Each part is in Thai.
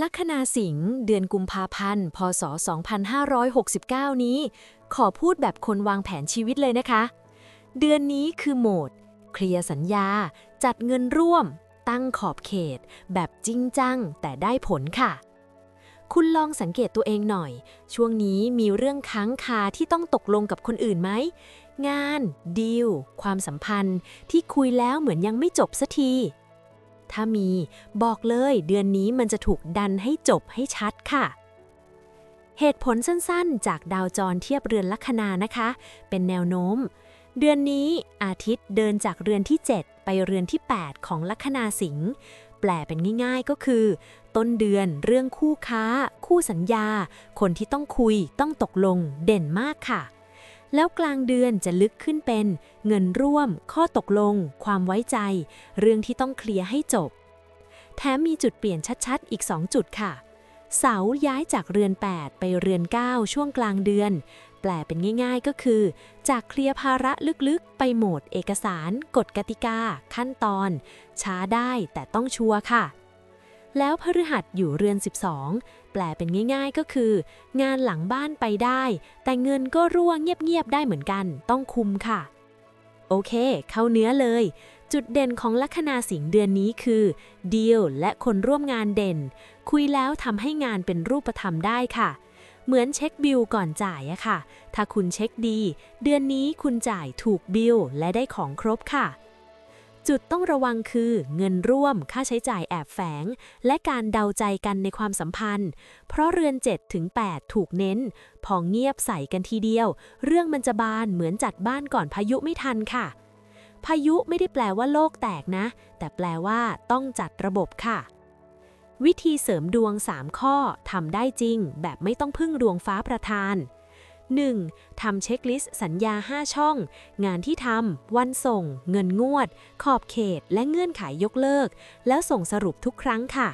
ลัคนาสิงห์เดือนกุมภาพันธ์ พศ 2569 นี้ ขอพูดแบบคนวางแผนชีวิตเลยนะคะ เดือนนี้คือโหมด เคลียร์สัญญา จัดเงินร่วม ตั้งขอบเขต แบบจริงจัง แต่ได้ผลค่ะ คุณลองสังเกตตัวเองหน่อย ช่วงนี้มีเรื่องค้างคาที่ต้องตกลงกับคนอื่นไหม งาน ดีล ความสัมพันธ์ ที่คุยแล้วเหมือนยังไม่จบสักที ถ้ามี บอกเลยเดือนนี้มันจะถูกดันให้จบให้ชัดค่ะ เหตุผลสั้นๆ จากดาวจรเทียบเรือนลัคนานะคะ เป็นแนวโน้ม เดือนนี้อาทิตย์เดินจากเรือนที่ 7 ไปเรือนที่ 8 ของลัคนาสิงห์แปลเป็นง่ายๆก็คือ ต้นเดือนเรื่องคู่ค้า คู่สัญญา คนที่ต้องคุยต้องตกลงเด่นมากค่ะ แล้วกลางเดือนจะลึกขึ้นเป็น เงินร่วม ข้อตกลง ความไว้ใจ เรื่องที่ต้องเคลียร์ให้จบ แถมมีจุดเปลี่ยนชัดๆ อีก 2 จุดค่ะ เสาย้ายจากเรือน 8 ไปเรือน 9 ช่วงกลางเดือน แปลเป็นง่าย ๆ ก็คือ จากเคลียร์ภาระลึกๆ ไปโหมดเอกสาร กฎกติกา ขั้นตอน ช้าได้แต่ต้องชัวร์ค่ะ แล้วพฤหัสอยู่เรือน 12 แปลเป็นง่ายๆก็คือ งานหลังบ้านไปได้ แต่เงินก็ร่วงเงียบๆได้เหมือนกัน ต้องคุมค่ะ โอเค เข้าเนื้อเลย จุดเด่นของลัคนาสิงห์เดือนนี้คือดีลและคนร่วมงานเด่น คุยแล้วทำให้งานเป็นรูปธรรมได้ค่ะเหมือนเช็คบิลก่อนจ่ายอะค่ะ ถ้าคุณเช็คดี เดือนนี้คุณจ่ายถูกบิลและได้ของครบค่ะ จุดต้องระวังคือเงินร่วมค่าใช้จ่ายแอบแฝง และการเดาใจกันในความสัมพันธ์ เพราะเรือน7ถึง8ถูกเน้น พอเงียบใส่กันทีเดียว เรื่องมันจะบานเหมือนจัดบ้านก่อนพายุไม่ทันค่ะ พายุไม่ได้แปลว่าโลกแตกนะ แต่แปลว่าต้องจัดระบบค่ะ วิธีเสริมดวง 3 ข้อทำได้จริง แบบไม่ต้องพึ่งดวงฟ้าประทาน 1. ทำเช็คลิสต์สัญญา 5 ช่อง งานที่ทำ วันส่ง เงินงวด ขอบเขต และเงื่อนไขยยกเลิก แล้วส่งสรุปทุกครั้งค่ะ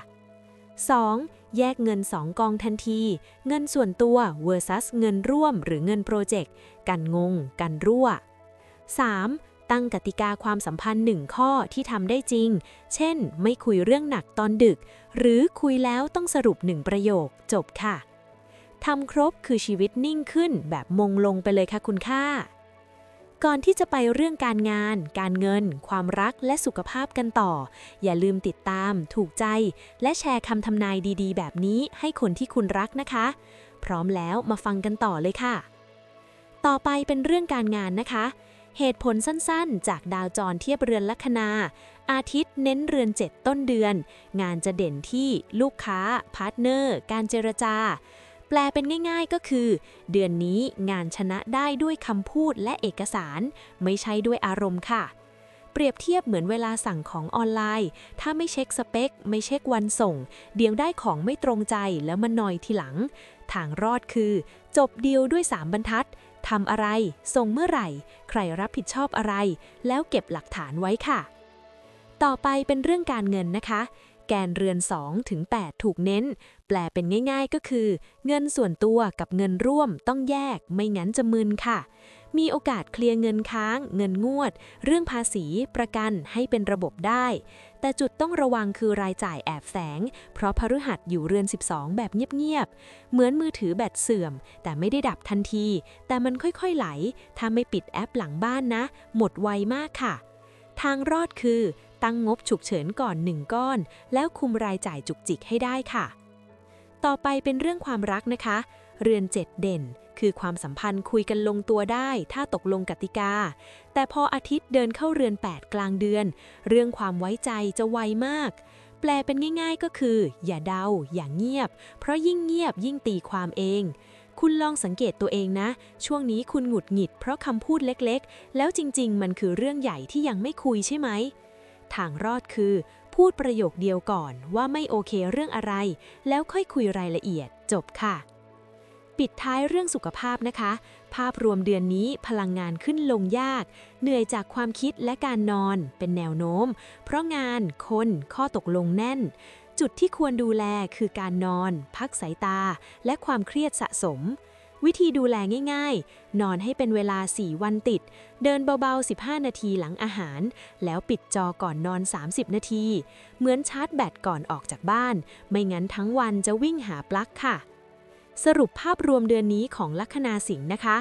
2. แยกเงิน 2 กองทันที เงินส่วนตัว versus เงินร่วมหรือเงินโปรเจกต์ กันงง กันรั่ว 3. ตั้งกติกาความสัมพันธ์ 1 ข้อที่ทำได้จริง เช่น ไม่คุยเรื่องหนักตอนดึก หรือคุยแล้วต้องสรุป 1 ประโยค จบค่ะ ทำครบคือชีวิตนิ่งขึ้นแบบมงลงไปเลยค่ะคุณค่า ก่อนที่จะไปเรื่องการงาน การเงิน ความรักและสุขภาพกันต่อ อย่าลืมติดตาม ถูกใจ และแชร์คำทำนายดีๆ แบบนี้ให้คนที่คุณรักนะคะ พร้อมแล้วมาฟังกันต่อเลยค่ะ ต่อไปเป็นเรื่องการงานนะคะ เหตุผลสั้นๆ จากดาวจรเทียบเรือนลัคนาอาทิตย์เน้นเรือน7ต้นเดือน งานจะเด่นที่ลูกค้า พาร์ทเนอร์ การเจรจา แปลเป็นง่าย ๆก็คือ เดือนนี้งานชนะได้ด้วยคำพูดและเอกสาร ไม่ใช่ด้วยอารมณ์ค่ะ เปรียบเทียบเหมือนเวลาสั่งของออนไลน์ ถ้าไม่เช็คสเปค ไม่เช็ควันส่ง เดี๋ยวได้ของไม่ตรงใจแล้วมันนอยทีหลัง ทางรอดคือ จบเดีลด้วย 3 บรรทัดทำอะไร ส่งเมื่อไหร่ ใครรับผิดชอบอะไร แล้วเก็บหลักฐานไว้ค่ะ ต่อไปเป็นเรื่องการเงินนะคะ แกนเรือน 2 ถึง 8 ถูกเน้น แปลเป็นง่ายๆก็คือ เงินส่วนตัวกับเงินร่วมต้องแยกไม่งั้นจะมึนค่ะ มีโอกาสเคลียร์เงินค้าง เงินงวด เรื่องภาษีประกันให้เป็นระบบได้ แต่จุดต้องระวังคือรายจ่ายแอบแฝงเพราะพฤหัสอยู่เรือน 12 แบบเงียบๆ เหมือนมือถือแบตเสื่อม แต่ไม่ได้ดับทันที แต่มันค่อยๆไหล ถ้าไม่ปิดแอปหลังบ้านนะ หมดไวมากค่ะ ทางรอดคือ ตั้งงบฉุกเฉินก่อนหนึ่งก้อน แล้วคุมรายจ่ายจุกจิกให้ได้ค่ะ ต่อไปเป็นเรื่องความรักนะคะ เรือนเจ็ดเด่น คือความสัมพันธ์คุยกันลงตัวได้ ถ้าตกลงกติกา แต่พออาทิตย์เดินเข้าเรือน 8 กลางเดือน เรื่องความไว้ใจจะไวมาก แปลเป็นง่ายๆก็คือ อย่าเดา อย่าเงียบ เพราะยิ่งเงียบยิ่งตีความเองคุณลองสังเกตตัวเองนะ ช่วงนี้คุณหงุดหงิดเพราะคำพูดเล็กๆ แล้วจริงๆ มันคือเรื่องใหญ่ที่ยังไม่คุยใช่ไหม ทางรอดคือ พูดประโยคเดียวก่อนว่าไม่โอเคเรื่องอะไร แล้วค่อยคุยรายละเอียด จบค่ะ ปิดท้ายเรื่องสุขภาพนะคะ ภาพรวมเดือนนี้พลังงานขึ้นลงยาก เหนื่อยจากความคิดและการนอนเป็นแนวโน้ม เพราะงานคนข้อตกลงแน่นจุดที่ควรดูแลคือการนอน พักสายตา และความเครียดสะสม วิธีดูแลง่ายๆ นอนให้เป็นเวลา 4 วันติด เดินเบาๆ 15 นาทีหลังอาหาร แล้วปิดจอก่อนนอน 30 นาที เหมือนชาร์จแบตก่อนออกจากบ้าน ไม่งั้นทั้งวันจะวิ่งหาปลั๊กค่ะ สรุปภาพรวมเดือนนี้ของลัคนาสิงห์นะคะ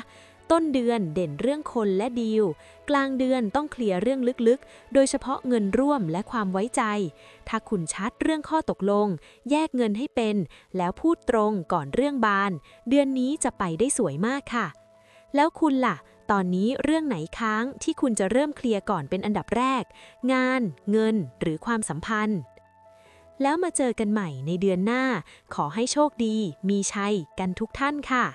ต้นเดือนเด่นเรื่องคนและดีล กลางเดือนต้องเคลียร์เรื่องลึกๆ โดยเฉพาะเงินร่วมและความไว้ใจ ถ้าคุณชัดเรื่องข้อตกลง แยกเงินให้เป็น แล้วพูดตรงก่อนเรื่องบาน เดือนนี้จะไปได้สวยมากค่ะ แล้วคุณล่ะ ตอนนี้เรื่องไหนค้างที่คุณจะเริ่มเคลียร์ก่อนเป็นอันดับแรก งาน เงิน หรือความสัมพันธ์แล้วมาเจอกันใหม่ในเดือนหน้า ขอให้โชคดี มีชัยกันทุกท่านค่ะ